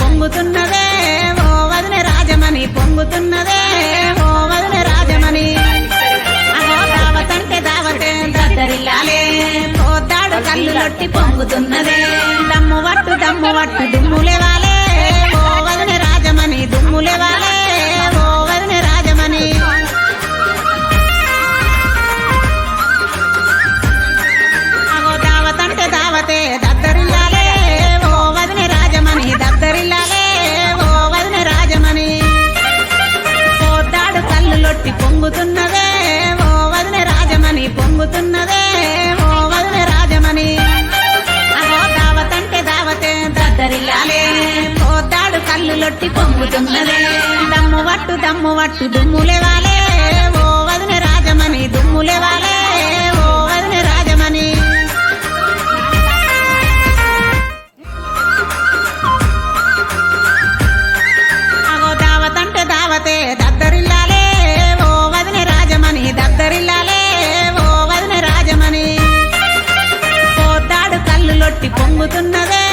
పొంగుతున్నదే ఓ వదిన రాజమణి పొంగుతున్నదే ఓ వదిన రాజమణి. దావతంటే దావతే దద్దరిల్లాలే. పోతాడు కళ్ళు లొట్టి పొంగుతున్నదే. దమ్ము వట్టు దమ్ము వట్టు దుమ్ములే లొట్టి పొంగుతున్నదే ఓ వదిన రాజమణి పొంగుతున్నదే ఓ వదిన రాజమణి. దావతంటే దావతే దద్దరిల్లాలే పోతాడు కళ్ళు లొట్టి పొంగుతున్నదే. దమ్ము వట్టు దమ్ము వట్టు దుమ్ములే చెబుతున్నదే